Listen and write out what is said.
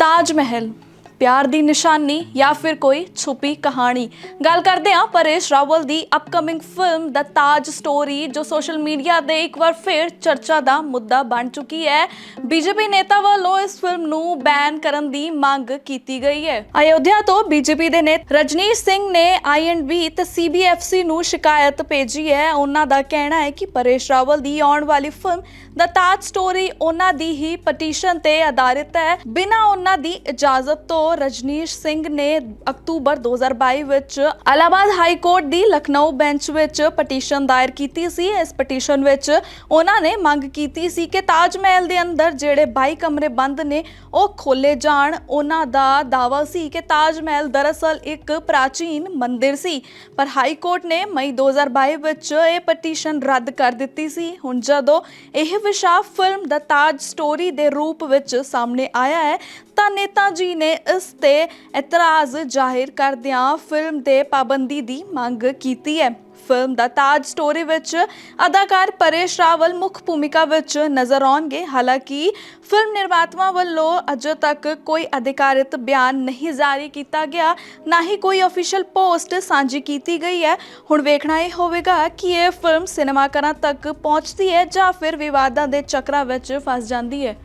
ਤਾਜ ਮਹਿਲ। ਪਿਆਰ ਦੀ ਨਿਸ਼ਾਨੀ ਜਾਂ ਫਿਰ ਕੋਈ ਛੁਪੀ ਕਹਾਣੀ। ਗੱਲ ਕਰਦੇ ਹਾਂ ਪਰੇਸ਼ ਰਾਵਲ ਦੀ upcoming film the Taj story ਜੋ ਸੋਸ਼ਲ ਮੀਡੀਆ ਤੇ ਇੱਕ ਵਾਰ ਫਿਰ ਚਰਚਾ ਦਾ ਮੁੱਦਾ ਬਣ ਚੁੱਕੀ ਹੈ। ਬੀਜੇਪੀ ਨੇਤਾ ਵੱਲੋਂ ਇਸ ਫਿਲਮ ਨੂੰ ਬੈਨ ਕਰਨ ਦੀ ਮੰਗ ਕੀਤੀ ਗਈ ਹੈ। ਅਯੋਧਿਆ ਤੋਂ ਬੀਜੇਪੀ ਦੇ ਨੇਤਾ ਰਜਨੀਸ਼ ਸਿੰਘ ਨੇ ਆਈਐਨਬੀ ਤੇ ਸੀਬੀਐਫਸੀ ਨੂੰ ਸ਼ਿਕਾਇਤ ਭੇਜੀ ਹੈ। ਉਹਨਾਂ ਦਾ ਕਹਿਣਾ ਹੈ ਕਿ ਪਰੇਸ਼ ਰਾਵਲ ਦੀ ਆਉਣ ਵਾਲੀ ਫਿਲਮ ਦਾ ਤਾਜ ਸਟੋਰੀ ਉਹਨਾਂ ਦੀ ਹੀ ਪਟੀਸ਼ਨ ਤੇ ਆਧਾਰਿਤ ਹੈ। ਬਿਨਾਂ ਉਹਨਾਂ ਦੀ ਇਜਾਜ਼ਤ ਤੋਂ ਰਜਨੀਸ਼ ਸਿੰਘ ਨੇ ਅਕਤੂਬਰ 2022 ਵਿੱਚ ਅਲਾਹਾਬਾਦ ਹਾਈ ਕੋਰਟ ਦੀ ਲਖਨਊ ਬੈਂਚ ਵਿੱਚ ਪਟੀਸ਼ਨ ਦਾਇਰ ਕੀਤੀ ਸੀ। ਇਸ ਪਟੀਸ਼ਨ ਵਿੱਚ ਉਹਨਾਂ ਨੇ ਮੰਗ ਕੀਤੀ ਸੀ ਕਿ ਤਾਜ ਮਹਿਲ ਦੇ ਅੰਦਰ ਜਿਹੜੇ 22 ਕਮਰੇ ਬੰਦ ਨੇ, ਉਹ ਖੋਲੇ ਜਾਣ। ਉਹਨਾਂ ਦਾ ਦਾਅਵਾ ਸੀ ਕਿ ਤਾਜ ਮਹਿਲ ਦਰਅਸਲ ਇੱਕ ਪ੍ਰਾਚੀਨ ਮੰਦਿਰ ਸੀ। ਪਰ ਹਾਈ ਕੋਰਟ ਨੇ ਮਈ 2022 ਵਿੱਚ ਇਹ ਪਟੀਸ਼ਨ ਰੱਦ ਕਰ ਦਿੱਤੀ ਸੀ। ਹੁਣ ਜਦੋਂ ਇਹ ਵਿਸ਼ਾ ਫਿਲਮ ਦਾ ਤਾਜ ਸਟੋਰੀ ਦੇ ਰੂਪ ਵਿੱਚ ਸਾਹਮਣੇ ਆਇਆ ਹੈ ਤਾਂ ਨੇਤਾ ਜੀ ਨੇ ਇਸ ਤੇ ਇਤਰਾਜ਼ ਜ਼ਾਹਿਰ ਕਰਦਿਆਂ ਫਿਲਮ ਤੇ ਪਾਬੰਦੀ ਦੀ ਮੰਗ ਕੀਤੀ ਹੈ। ਫਿਲਮ ਦਾ ਤਾਜ ਸਟੋਰੀ ਵਿੱਚ ਅਦਾਕਾਰ ਪਰੇਸ਼ ਰਾਵਲ ਮੁੱਖ ਭੂਮਿਕਾ ਵਿੱਚ ਨਜ਼ਰ ਆਉਣਗੇ। ਹਾਲਾਂਕਿ ਫਿਲਮ ਨਿਰਮਾਤਾਵਾਂ ਵੱਲੋਂ ਅਜੇ ਤੱਕ ਕੋਈ ਅਧਿਕਾਰਿਤ ਬਿਆਨ ਨਹੀਂ ਜਾਰੀ ਕੀਤਾ ਗਿਆ, ਨਾ ਹੀ ਕੋਈ ਅਫੀਸ਼ੀਅਲ ਪੋਸਟ ਸਾਂਝੀ ਕੀਤੀ ਗਈ ਹੈ। ਹੁਣ ਵੇਖਣਾ ਇਹ ਹੋਵੇਗਾ ਕਿ ਇਹ ਫਿਲਮ ਸਿਨੇਮਾਘਰਾਂ ਤੱਕ ਪਹੁੰਚਦੀ ਹੈ ਜਾਂ ਫਿਰ ਵਿਵਾਦਾਂ ਦੇ ਚੱਕਰਾਂ ਵਿੱਚ ਫਸ ਜਾਂਦੀ ਹੈ।